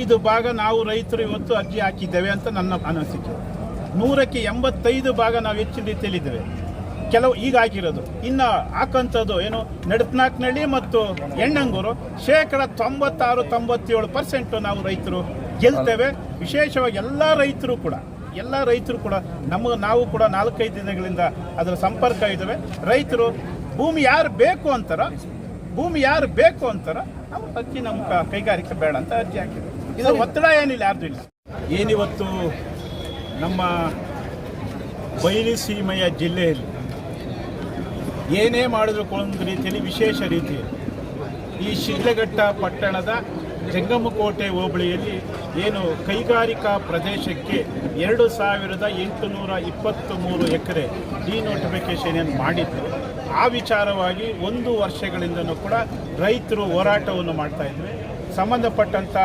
ಐದು ಭಾಗ ನಾವು ರೈತರು ಇವತ್ತು ಅರ್ಜಿ ಹಾಕಿದ್ದೇವೆ ಅಂತ ನನ್ನ ಅನಿಸಿಕೆ. ನೂರಕ್ಕೆ ಎಂಬತ್ತೈದು ಭಾಗ ನಾವು ಹೆಚ್ಚಿನ ರೀತಿಯಲ್ಲಿದ್ದೇವೆ ಕೆಲವು ಈಗ ಹಾಕಿರೋದು. ಇನ್ನು ಹಾಕಂಥದ್ದು ಏನು ನಡತ್ನಾಕ್ನಳ್ಳಿ ಮತ್ತು ಎಣ್ಣಂಗೂರು. ಶೇಕಡ ತೊಂಬತ್ತಾರು, ತೊಂಬತ್ತೇಳು ಪರ್ಸೆಂಟು ನಾವು ರೈತರು ಗೆಲ್ತೇವೆ. ವಿಶೇಷವಾಗಿ ಎಲ್ಲ ರೈತರು ಕೂಡ, ಎಲ್ಲ ರೈತರು ಕೂಡ ನಮಗೆ ನಾವು ಕೂಡ ನಾಲ್ಕೈದು ದಿನಗಳಿಂದ ಅದರ ಸಂಪರ್ಕ ಇದ್ದಾವೆ. ರೈತರು ಭೂಮಿ ಯಾರು ಬೇಕು ಅಂತಾರ, ಭೂಮಿ ಯಾರು ಬೇಕು ಅಂತಾರ ನಾವು ಅರ್ಜಿ ನಮ್ಮ ಕೈಗಾರಿಕೆ ಬೇಡ ಅಂತ ಅರ್ಜಿ ಹಾಕಿದ್ವಿ ಇದು ಒತ್ತಡ ಏನಿಲ್ಲ, ಯಾರ್ದು ಇಲ್ಲ. ಏನಿವತ್ತು ನಮ್ಮ ಬಯಲುಸೀಮೆಯ ಜಿಲ್ಲೆಯಲ್ಲಿ ಏನೇ ಮಾಡಿದ್ರು ಒಂದು ರೀತಿಯಲ್ಲಿ ವಿಶೇಷ ರೀತಿಯಲ್ಲಿ. ಈ ಶಿಡ್ಲಘಟ್ಟ ಪಟ್ಟಣದ ಜಂಗಮಕೋಟೆ ಹೋಬಳಿಯಲ್ಲಿ ಏನು ಕೈಗಾರಿಕಾ ಪ್ರದೇಶಕ್ಕೆ ಎರಡು ಸಾವಿರದ ಎಂಟುನೂರ ಇಪ್ಪತ್ತು ಮೂರು ಎಕರೆ ಡಿನೋಟಿಫಿಕೇಶನ್ ಏನು ಮಾಡಿದ್ದು, ಆ ವಿಚಾರವಾಗಿ ಒಂದು ವರ್ಷಗಳಿಂದನೂ ಕೂಡ ರೈತರು ಹೋರಾಟವನ್ನು ಮಾಡ್ತಾ ಇದ್ವಿ. ಸಂಬಂಧಪಟ್ಟಂಥ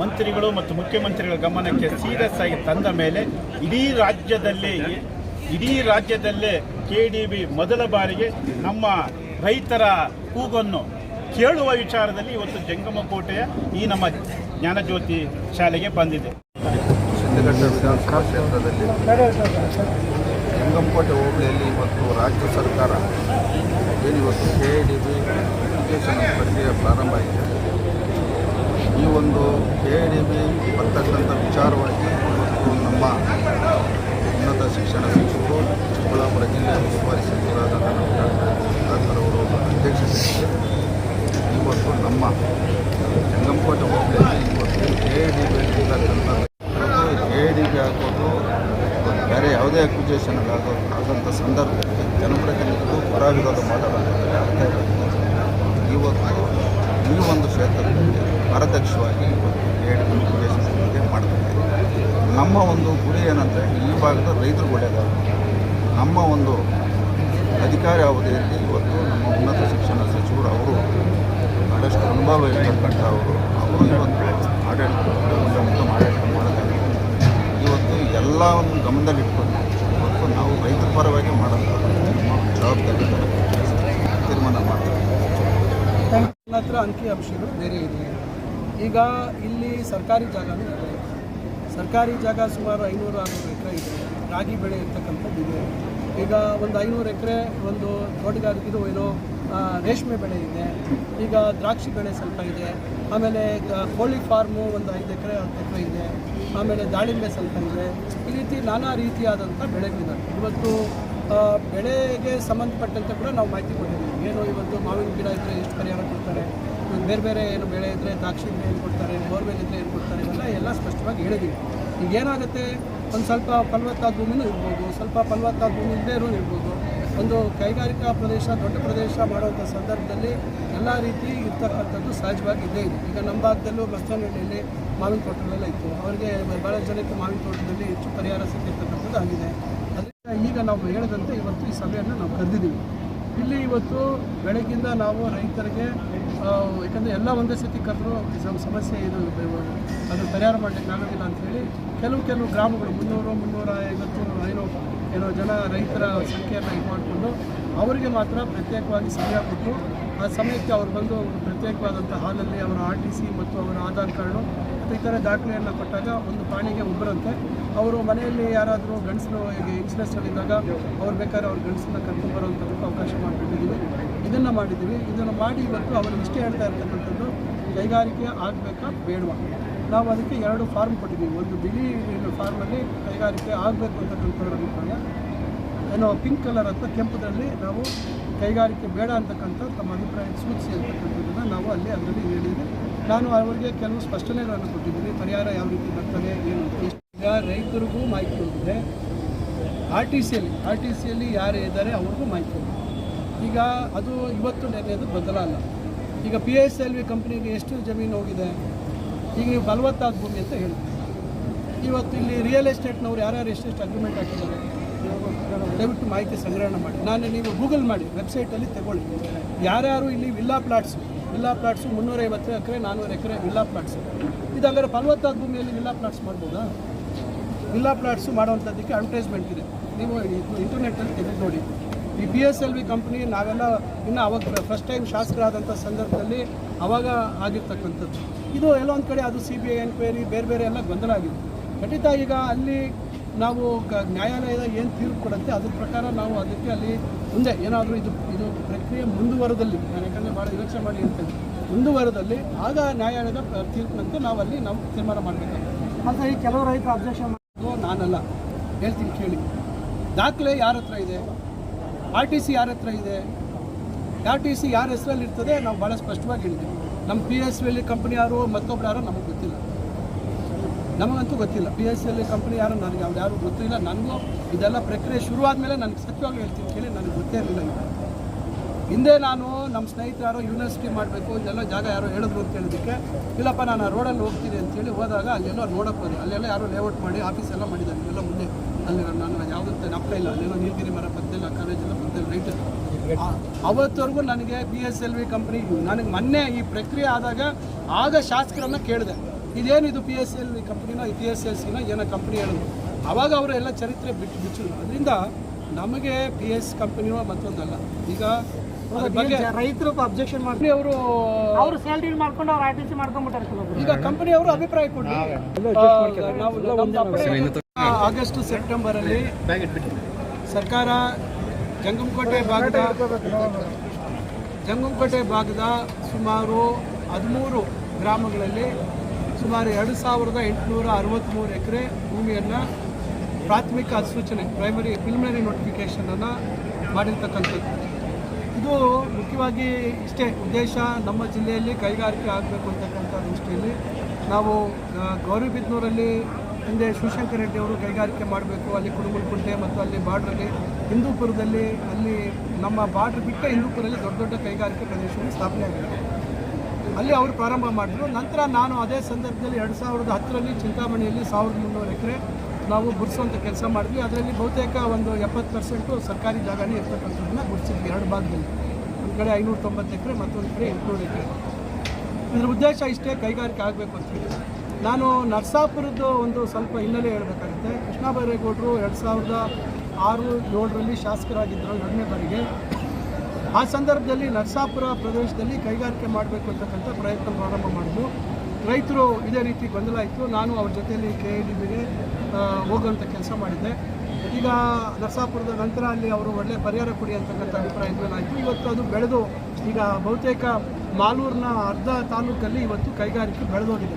ಮಂತ್ರಿಗಳು ಮತ್ತು ಮುಖ್ಯಮಂತ್ರಿಗಳ ಗಮನಕ್ಕೆ ಸೀರಿಯಸ್ ಆಗಿ ತಂದ ಮೇಲೆ ಇಡೀ ರಾಜ್ಯದಲ್ಲಿ ಇಡೀ ರಾಜ್ಯದಲ್ಲೇ ಕೆ ಡಿ ಬಿ ಮೊದಲ ಬಾರಿಗೆ ನಮ್ಮ ರೈತರ ಕೂಗನ್ನು ಕೇಳುವ ವಿಚಾರದಲ್ಲಿ ಇವತ್ತು ಜಂಗಮಕೋಟೆಯ ಈ ನಮ್ಮ ಜ್ಞಾನಜ್ಯೋತಿ ಶಾಲೆಗೆ ಬಂದಿದೆ. ವಿಧಾನಸಭಾ ಜಂಗಮಕೋಟೆ ಹೋಬಳಿಯಲ್ಲಿ ಇವತ್ತು ರಾಜ್ಯ ಸರ್ಕಾರ ಏನಿವತ್ತು ಕೆ ಡಿ ಬಿ ಅಪ್ಲಿಕೇಶನ್ ಪ್ರಕ್ರಿಯೆ ಪ್ರಾರಂಭ ಆಗಿದೆ. ಈ ಒಂದು ಎ ಡಿ ಬಿ ಬರ್ತಕ್ಕಂಥ ವಿಚಾರವಾಗಿ ನಮ್ಮ ಉನ್ನತ ಶಿಕ್ಷಣ ಸಚಿವರು ಚಿಕ್ಕಬಳ್ಳಾಪುರ ಜಿಲ್ಲೆಯ ಉಸ್ತುವಾರಿ ಸಚಿವರಾದ ಅವರು ಅಧ್ಯಕ್ಷತೆಯಲ್ಲಿ ಇವತ್ತು ನಮ್ಮ ಜಂಗಮಕೋಟೆ ಹೋಬಳಿಯಲ್ಲಿ ಇವತ್ತು ಎ ಡಿ ಬಿ ಇರ್ತಕ್ಕಂಥ ಎ ಡಿ ಬಿ ಹಾಕೋದು ಬೇರೆ ಯಾವುದೇ ಅಕ್ಯುಜೇಷನ್ ಆಗೋ ಆದಂಥ ಸಂದರ್ಭದಲ್ಲಿ ಜನಪ್ರತಿನಿಧಿಗಳು ಪರ ವಿರೋಧ ಇರೋದಿಲ್ಲ ಇವತ್ತು ಈ ಒಂದು ಕ್ಷೇತ್ರದಲ್ಲಿ ಪಾರದರ್ಶವಾಗಿ ಇವತ್ತು ಎ ಡಿ ಬಿ ಅಕ್ವಿಜೇಷನ್ ನಮ್ಮ ಒಂದು ಗುರಿ ಏನಂದರೆ ಈ ಭಾಗದ ರೈತರು ಒಳ್ಳೆಯದಾಗ ನಮ್ಮ ಒಂದು ಅಧಿಕಾರಿ ಅವಧಿಯಲ್ಲಿ ಇವತ್ತು ನಮ್ಮ ಉನ್ನತ ಶಿಕ್ಷಣ ಸಚಿವರು ಅವರು ಬಹಳಷ್ಟು ಅನುಭವ ಇರ್ತಕ್ಕಂಥ ಅವರು ಅವರು ಇವತ್ತು ಆಡಳಿತ ಉತ್ತಮ ಆಡಳಿತ ಮಾಡೋದಾಗಿದೆ ಇವತ್ತು ಎಲ್ಲ ಒಂದು ಗಮನದಲ್ಲಿಟ್ಕೊಂಡು ಇವತ್ತು ನಾವು ರೈತರ ಪರವಾಗಿ ಮಾಡೋದು ನಮ್ಮ ಜವಾಬ್ದಾರಿ ತೀರ್ಮಾನ ಮಾಡ್ತೀವಿ ನನ್ನ ಹತ್ರ ಅಂಕಿ ಅಂಶಗಳು ಬೇರೆ ಇದೆ ಈಗ ಇಲ್ಲಿ ಸರ್ಕಾರಿ ಜಾಗನೂ ಇದೆ. ಸರ್ಕಾರಿ ಜಾಗ ಸುಮಾರು ಐನೂರು ಆರುನೂರು ಎಕರೆ ಇದೆ. ರಾಗಿ ಬೆಳೆ ಇರ್ತಕ್ಕಂಥದ್ದು ಇದೆ ಈಗ ಒಂದು ಐನೂರು ಎಕರೆ ಒಂದು ತೋಟಗಾರಿಕೆ ಏನೋ ರೇಷ್ಮೆ ಬೆಳೆ ಇದೆ. ಈಗ ದ್ರಾಕ್ಷಿ ಬೆಳೆ ಸ್ವಲ್ಪ ಇದೆ. ಆಮೇಲೆ ಕೋಳಿ ಫಾರ್ಮು ಒಂದು ಐದು ಎಕರೆ, ಹತ್ತು ಎಕರೆ ಇದೆ. ಆಮೇಲೆ ದಾಳಿಂಬೆ ಸ್ವಲ್ಪ ಇದೆ. ಈ ರೀತಿ ನಾನಾ ರೀತಿಯಾದಂಥ ಬೆಳೆಗಳಿದ್ದಾವೆ ಇವತ್ತು ಬೆಳೆಗೆ ಸಂಬಂಧಪಟ್ಟಂತೆ ಕೂಡ ನಾವು ಮಾಹಿತಿ ಕೊಟ್ಟಿದ್ದೀವಿ. ಏನು ಇವತ್ತು ಮಾವಿನ ಗಿಡ ಇದ್ದರೆ ಎಷ್ಟು ಪರಿಹಾರ ಕೊಡ್ತಾರೆ, ಬೇರೆ ಬೇರೆ ಏನು ಬೆಳೆ ಇದ್ದರೆ ದ್ರಾಕ್ಷಿ ಏನು ಕೊಡ್ತಾರೆ, ಬೋರ್ವೆಲ್ ಇದ್ದರೆ ಏನು ಕೊಡ್ತಾರೆ, ಇವೆಲ್ಲ ಎಲ್ಲ ಸ್ಪಷ್ಟವಾಗಿ ಹೇಳಿದ್ದೀವಿ. ಈಗ ಏನಾಗುತ್ತೆ, ಒಂದು ಸ್ವಲ್ಪ ಫಲವತ್ತಾದ ಭೂಮಿನೂ ಇರ್ಬೋದು, ಸ್ವಲ್ಪ ಫಲವತ್ತಾದ ಭೂಮಿ ಇಲ್ಲದೇ ಇರೋನು ಇರ್ಬೋದು. ಒಂದು ಕೈಗಾರಿಕಾ ಪ್ರದೇಶ, ದೊಡ್ಡ ಪ್ರದೇಶ ಮಾಡುವಂಥ ಸಂದರ್ಭದಲ್ಲಿ ಎಲ್ಲ ರೀತಿ ಇರ್ತಕ್ಕಂಥದ್ದು ಸಹಜವಾಗಿ ಇದ್ದೇ ಇದೆ. ಈಗ ನಮ್ಮ ಭಾಗದಲ್ಲೂ ಬಸ್ತಾನಹಳ್ಳಿಯಲ್ಲಿ ಮಾವಿನ ತೋಟಗಳೆಲ್ಲ ಇತ್ತು. ಅವರಿಗೆ ಭಾಳ ಜನಕ್ಕೆ ಮಾವಿನ ತೋಟದಲ್ಲಿ ಹೆಚ್ಚು ಪರಿಹಾರ ಸಿಕ್ಕಿರ್ತಕ್ಕಂಥದ್ದು ಆಗಿದೆ. ನಾವು ಹೇಳಿದಂತೆ ಇವತ್ತು ಈ ಸಭೆಯನ್ನು ನಾವು ಕರೆದಿದ್ದೀವಿ. ಇಲ್ಲಿ ಇವತ್ತು ಬೆಳಗ್ಗಿಂದ ನಾವು ರೈತರಿಗೆ ಯಾಕಂದರೆ ಎಲ್ಲ ಒಂದೇ ಸತಿ ಕರೆದ್ರು ಸಮ- ಸಮಸ್ಯೆ ಇದು ಇದು- ಅದು ಪರಿಹಾರ ಮಾಡಲಿಕ್ಕೆ ಆಗೋದಿಲ್ಲ ಅಂಥೇಳಿ ಕೆಲವು ಕೆಲವು ಗ್ರಾಮಗಳು ಮುನ್ನೂರು, ಮುನ್ನೂರ ಐವತ್ತು ಏನೋ ಏನೋ ಜನ ರೈತರ ಸಂಖ್ಯೆಯನ್ನು ಇದು ಮಾಡಿಕೊಂಡು ಅವರಿಗೆ ಮಾತ್ರ ಪ್ರತ್ಯೇಕವಾಗಿ ಸಭೆ ಕೊಟ್ಟು ಆ ಸಮಯಕ್ಕೆ ಅವರು ಬಂದು ಪ್ರತ್ಯೇಕವಾದಂಥ ಹಾಲಲ್ಲಿ ಅವರ ಆರ್ ಟಿ ಸಿ ಮತ್ತು ಅವರ ಆಧಾರ್ ಕಾರ್ಡು ಮತ್ತು ಇತರ ದಾಖಲೆಯನ್ನು ಕೊಟ್ಟಾಗ ಒಂದು ಪಾಣಿಗೆ ಒಬ್ಬರಂತೆ ಅವರು ಮನೆಯಲ್ಲಿ ಯಾರಾದರೂ ಗಂಡಸರು ಈಗ ಇದ್ದಾಗ ಅವ್ರು ಬೇಕಾದ್ರೆ ಅವ್ರ ಗಂಡಸನ್ನ ಕರ್ಕೊಂಡ್ಬರೋಂಥದ್ದಕ್ಕೆ ಅವಕಾಶ ಮಾಡಿಬಿಟ್ಟಿದ್ದೀವಿ ಇದನ್ನು ಮಾಡಿದ್ದೀವಿ. ಇದನ್ನು ಮಾಡಿ ಇವತ್ತು ಅವರು ಇಷ್ಟೇ ಹೇಳ್ತಾ ಇರ್ತಕ್ಕಂಥದ್ದು, ಕೈಗಾರಿಕೆ ಆಗಬೇಕಾ ಬೇಡವಾ? ನಾವು ಅದಕ್ಕೆ ಎರಡು ಫಾರ್ಮ್ ಕೊಟ್ಟಿದ್ದೀವಿ. ಒಂದು ಬಿಳಿ ಫಾರ್ಮಲ್ಲಿ ಕೈಗಾರಿಕೆ ಆಗಬೇಕು ಅಂತಕ್ಕಂಥವ್ರ ಅಭಿಪ್ರಾಯ ಏನೋ ಪಿಂಕ್ ಕಲರ್ ಅಥವಾ ಕೆಂಪುದಲ್ಲಿ ನಾವು ಕೈಗಾರಿಕೆ ಬೇಡ ಅಂತಕ್ಕಂಥ ತಮ್ಮ ಅಭಿಪ್ರಾಯ ಸೂಚಿಸಿ ಅಂತಕ್ಕಂಥದ್ದನ್ನು ನಾವು ಅಲ್ಲಿ ಅದರಲ್ಲಿ ಹೇಳಿದ್ವಿ. ನಾನು ಅವರಿಗೆ ಕೆಲವು ಸ್ಪಷ್ಟನೆಗಳನ್ನು ಕೊಟ್ಟಿದ್ದೀನಿ. ಪರಿಹಾರ ಯಾವ ರೀತಿ ಬರ್ತದೆ, ಏನು ಈಗ ರೈತರಿಗೂ ಮಾಹಿತಿ ಹೋಗಿದೆ ಆರ್ ಟಿ ಸಿಯಲ್ಲಿ ಆರ್ ಟಿ ಸಿಯಲ್ಲಿ ಯಾರೇ ಇದ್ದಾರೆ ಅವ್ರಿಗೂ ಮಾಹಿತಿ ಹೋಗಿದೆ ಈಗ ಅದು ಇವತ್ತು ನೆನೆಯೋದು ಬದಲಲ್ಲ ಈಗ ಪಿ ಎಸ್ ಎಲ್ ವಿ ಕಂಪ್ನಿಗೆ ಎಷ್ಟು ಜಮೀನು ಹೋಗಿದೆ? ಈಗ ನೀವು ಫಲವತ್ತಾದ ಭೂಮಿ ಅಂತ ಹೇಳ್ತೀವಿ ಇವತ್ತು ಇಲ್ಲಿ ರಿಯಲ್ ಎಸ್ಟೇಟ್ನವ್ರು ಯಾರ್ಯಾರು ಎಷ್ಟೆಷ್ಟು ಅಗ್ರಿಮೆಂಟ್ ಹಾಕಿದ್ದಾರೆ? ದಯವಿಟ್ಟು ಮಾಹಿತಿ ಸಂಗ್ರಹಣೆ ಮಾಡಿ. ನಾನು ನೀವು ಗೂಗಲ್ ಮಾಡಿ ವೆಬ್ಸೈಟಲ್ಲಿ ತಗೊಳ್ಳಿ. ಯಾರ್ಯಾರು ಇಲ್ಲಿ ವಿಲ್ಲಾ ಪ್ಲಾಟ್ಸು ವಿಲ್ಲಾ ಪ್ಲಾಟ್ಸು ಮುನ್ನೂರೈವತ್ತು ಎಕರೆ ನಾನ್ನೂರು ಎಕರೆ ವಿಲ್ಲಾ ಪ್ಲಾಟ್ಸು ಇದು ಹಂಗಾರೆ ಫಲವತ್ತಾದ ಭೂಮಿಯಲ್ಲಿ ವಿಲ್ಲಾ ಪ್ಲಾಟ್ಸ್ ಮಾಡ್ಬೋದಾ? ವಿಲ್ಲಾ ಪ್ಲಾಟ್ಸು ಮಾಡುವಂಥದ್ದಕ್ಕೆ ಅಡ್ವರ್ಟೈಸ್ಮೆಂಟ್ ಇದೆ. ನೀವು ಇಂಟರ್ನೆಟ್ಟಲ್ಲಿ ತೆಗೆದು ನೋಡಿ. ಈ B S L V company ನಾವೆಲ್ಲ ಇನ್ನು ಅವಾಗ ಫಸ್ಟ್ ಟೈಮ್ ಶಾಸಕರಾದಂಥ ಸಂದರ್ಭದಲ್ಲಿ ಅವಾಗ ಆಗಿರ್ತಕ್ಕಂಥದ್ದು. ಇದು ಎಲ್ಲೊಂದು ಕಡೆ ಅದು ಸಿ ಬಿ ಐ ಎನ್ಕ್ವೈರಿ ಬೇರೆ ಬೇರೆ ಎಲ್ಲ ಗೊಂದಲ ಆಗಿದೆ. ಖಂಡಿತ ಈಗ ಅಲ್ಲಿ ನಾವು ನ್ಯಾಯಾಲಯದ ಏನು ತೀರ್ಪು ಕೊಡುತ್ತೆ ಅದ್ರ ಪ್ರಕಾರ ನಾವು ಅದಕ್ಕೆ ಅಲ್ಲಿ ಮುಂದೆ ಏನಾದರೂ ಇದು ಇದು ಪ್ರಕ್ರಿಯೆ ಮುಂದುವರೆದಲ್ಲಿ ನಾನು ಯಾಕಂದರೆ ಭಾಳ ಯೋಚನೆ ಮಾಡಿ ಇರ್ತೇನೆ ಮುಂದುವರೆದಲ್ಲಿ ಆಗ ನ್ಯಾಯಾಲಯದ ತೀರ್ಪಿನಂತೆ ನಾವು ಅಲ್ಲಿ ನಾವು ತೀರ್ಮಾನ ಮಾಡಬೇಕಾಗುತ್ತೆ ಮತ್ತು ಈ ಕೆಲವು ರೈತರು ಅಬ್ಜೆಕ್ಷನ್ ಮಾಡೋದು ನಾನಲ್ಲ. ಹೇಳ್ತೀನಿ ಕೇಳಿ. ದಾಖಲೆ ಯಾರ ಹತ್ರ ಇದೆ? ಆರ್ ಟಿ ಸಿ ಯಾರ ಹತ್ರ ಇದೆ? ಆರ್ ಟಿ ಸಿ ಯಾರ ಹೆಸರಲ್ಲಿ ಇರ್ತದೆ ನಾವು ಭಾಳ ಸ್ಪಷ್ಟವಾಗಿ ಹೇಳಿದ್ದೀವಿ. ನಮ್ಮ ಪಿ ಎಸ್ ವಿಲಿ ಕಂಪ್ನಿ ಯಾರು ಮತ್ತೊಬ್ಬರು ಯಾರೋ ನಮಗೆ ಗೊತ್ತಿಲ್ಲ. ನಮಗಂತೂ ಗೊತ್ತಿಲ್ಲ. ಪಿ ಎಸ್ ಎಲ್ ಕಂಪ್ನಿ ಯಾರು? ನನಗೆ ಅವ್ರು ಯಾರು ಗೊತ್ತಿಲ್ಲ ನನಗೂ ಇದೆಲ್ಲ ಪ್ರಕ್ರಿಯೆ ಶುರುವಾದ ಮೇಲೆ ನನಗೆ ಸತ್ಯವಾಗಿ ಹೇಳ್ತೀನಿ ಕೇಳಿ, ನನಗೆ ಗೊತ್ತೇ ಇರಲಿಲ್ಲ ಹಿಂದೆ ನಾನು ನಮ್ಮ ಸ್ನೇಹಿತರು ಯಾರೋ ಯೂನಿವರ್ಸಿಟಿ ಮಾಡಬೇಕು, ಇಲ್ಲೆಲ್ಲೋ ಜಾಗ ಯಾರೋ ಹೇಳಿದ್ರು ಅಂತ ಹೇಳಿದ್ದಕ್ಕೆ ಇಲ್ಲಪ್ಪ, ನಾನು ಆ ರೋಡಲ್ಲಿ ಹೋಗ್ತೀನಿ ಅಂತೇಳಿ ಹೋದಾಗ ಅಲ್ಲೆಲ್ಲೋ ನೋಡಕ್ಕೆ ಹೋದೆ. ಅಲ್ಲೆಲ್ಲ ಯಾರೋ ಲೇಔಟ್ ಮಾಡಿ ಆಫೀಸ್ ಎಲ್ಲ ಮಾಡಿದ್ದಾರೆ. ಇವೆಲ್ಲ ಮುಂದೆ. ಅಲ್ಲಿ ನಾನು ಯಾವುದೂ ನಪ್ಪ ಇಲ್ಲ. ಅಲ್ಲೆಲ್ಲ ನೀಲಗಿರಿ ಮರ ಪಕ್ಕದಲ್ಲಿ, ಆ ಕಾಲೇಜೆಲ್ಲ ಪಕ್ಕದಲ್ಲಿ ರೈಟ್ ಅವತ್ತವರೆಗೂ ನನಗೆ B S L V company ನನಗೆ ಮೊನ್ನೆ ಈ ಪ್ರಕ್ರಿಯೆ ಆದಾಗ ಆಗ ಶಾಸಕರನ್ನು ಕೇಳಿದೆ. ಇದೇನಿದು ಪಿ ಎಸ್ ಎಲ್ ವಿ ಕಂಪ್ನಿನ ಪಿ ಎಸ್ ಎಲ್ ಸಿನ ಏನೋ ಕಂಪ್ನಿ ಹೇಳೋದು? ಅವಾಗ ಅವರೆಲ್ಲ ಎಲ್ಲ ಚರಿತ್ರೆ ಬಿಟ್ಟು ಬಿಚ್ಚಿದ್ರು. ಅದರಿಂದ ನಮಗೆ ಪಿ ಎಸ್ ಕಂಪನಿಯೋ ಮತ್ತೊಂದಲ್ಲ. ಈಗ ರೈತರು ಅಬ್ಜೆಕ್ಷನ್ ಮಾಡಿ ಅವರು ಅವ್ರು ಸ್ಯಾಲ್ರಿ ಮಾಡ್ಕೊಂಡು ಅವ್ರು ಆರ್ ಟಿ ಸಿ ಮಾಡ್ಕೊಂಡ್ಬಿಟ್ಟಾರೆ ಈಗ ಕಂಪನಿಯವರು ಅಭಿಪ್ರಾಯ ಕೊಡಿ ಆ, ನಾವು ಆಗಸ್ಟ್ ಸೆಪ್ಟೆಂಬರ್ ಅಲ್ಲಿ ಸರ್ಕಾರ ಜಂಗಮಕೋಟೆ ಭಾಗದ ಜಂಗಮಕೋಟೆ ಭಾಗದ ಸುಮಾರು ಹದಿಮೂರು ಗ್ರಾಮಗಳಲ್ಲಿ ಸುಮಾರು ಎರಡು ಸಾವಿರದ ಎಂಟುನೂರ ಅರವತ್ತ್ಮೂರು ಎಕರೆ ಭೂಮಿಯನ್ನು ಪ್ರಾಥಮಿಕ ಅಧಿಸೂಚನೆ ಪ್ರೈಮರಿ ಪ್ರಿಲಿಮಿನರಿ ನೋಟಿಫಿಕೇಷನನ್ನು ಮಾಡಿರ್ತಕ್ಕಂಥದ್ದು. ಇದು ಮುಖ್ಯವಾಗಿ ಇಷ್ಟೇ ಉದ್ದೇಶ ನಮ್ಮ ಜಿಲ್ಲೆಯಲ್ಲಿ ಕೈಗಾರಿಕೆ ಆಗಬೇಕು ಅಂತಕ್ಕಂಥ ದೃಷ್ಟಿಯಲ್ಲಿ ನಾವು ಗೌರಿಬಿದ್ನೂರಲ್ಲಿ ಹಿಂದೆ ಶಿವಶಂಕರ ರೆಡ್ಡಿ ಅವರು ಕೈಗಾರಿಕೆ ಮಾಡಬೇಕು, ಅಲ್ಲಿ ಕುಡುಗುಲ್ಕುಂಟೆ ಮತ್ತು ಅಲ್ಲಿ ಬಾರ್ಡ್ರಲ್ಲಿ ಹಿಂದೂಪುರದಲ್ಲಿ ಅಲ್ಲಿ ನಮ್ಮ ಬಾರ್ಡ್ರ್ ಬಿಟ್ಟ ಹಿಂದೂಪುರಲ್ಲಿ ದೊಡ್ಡ ದೊಡ್ಡ ಕೈಗಾರಿಕೆ ಪ್ರದೇಶಗಳು ಸ್ಥಾಪನೆ ಆಗಿದೆ. ಅಲ್ಲಿ ಅವರು ಪ್ರಾರಂಭ ಮಾಡಿದ್ರು. ನಂತರ ನಾನು ಅದೇ ಸಂದರ್ಭದಲ್ಲಿ ಎರಡು ಸಾವಿರದ ಹತ್ತರಲ್ಲಿ ಚಿಂತಾಮಣಿಯಲ್ಲಿ ಸಾವಿರದ ಮುನ್ನೂರು ಎಕರೆ ನಾವು ಗುಡಿಸುವಂಥ ಕೆಲಸ ಮಾಡಿದ್ವಿ. ಅದರಲ್ಲಿ ಬಹುತೇಕ ಒಂದು ಎಪ್ಪತ್ತು ಪರ್ಸೆಂಟು ಸರ್ಕಾರಿ ಜಾಗನೇ ಇರ್ತಕ್ಕಂಥದ್ದನ್ನ ಗುಡಿಸಿದ್ವಿ ಎರಡು ಭಾಗದಲ್ಲಿ. ಒಂದು ಕಡೆ ಐನೂರ ತೊಂಬತ್ತು ಎಕರೆ, ಮತ್ತೊಂದು ಕಡೆ ಎಂಟುನೂರು ಎಕರೆ. ಇದರ ಉದ್ದೇಶ ಇಷ್ಟೇ ಕೈಗಾರಿಕೆ ಆಗಬೇಕು ಅಂತ ಹೇಳಿ. ನಾನು ನರ್ಸಾಪುರದ್ದು ಒಂದು ಸ್ವಲ್ಪ ಹಿನ್ನೆಲೆ ಹೇಳಬೇಕಾಗುತ್ತೆ. ಕೃಷ್ಣ ಬೈರೇಗೌಡರು ಎರಡು ಸಾವಿರದ ಆರು ಏಳರಲ್ಲಿ ಶಾಸಕರಾಗಿದ್ದರು ಎರಡನೇ ಬಾರಿಗೆ. ಆ ಸಂದರ್ಭದಲ್ಲಿ ನರಸಾಪುರ ಪ್ರದೇಶದಲ್ಲಿ ಕೈಗಾರಿಕೆ ಮಾಡಬೇಕು ಅಂತಕ್ಕಂಥ ಪ್ರಯತ್ನ ಪ್ರಾರಂಭ ಮಾಡಿದ್ರು ರೈತರು ಇದೇ ರೀತಿ ಗೊಂದಲ ನಾನು ಅವ್ರ ಜೊತೆಯಲ್ಲಿ ಕೆ ಎ ಡಿ ಬಿಗೆ ಹೋಗುವಂಥ ಕೆಲಸ ಮಾಡಿದ್ದೆ. ಈಗ ನರಸಾಪುರದ ನಂತರ ಅಲ್ಲಿ ಅವರು ಒಳ್ಳೆ ಪರಿಹಾರ ಕೊಡಿ ಅಂತಕ್ಕಂಥ ಅಭಿಪ್ರಾಯ ಏನಾಯಿತು ಇವತ್ತು ಅದು ಬೆಳೆದು, ಈಗ ಬಹುತೇಕ ಮಾಲೂರಿನ ಅರ್ಧ ತಾಲೂಕಲ್ಲಿ ಇವತ್ತು ಕೈಗಾರಿಕೆ ಬೆಳೆದೋಗಿದೆ.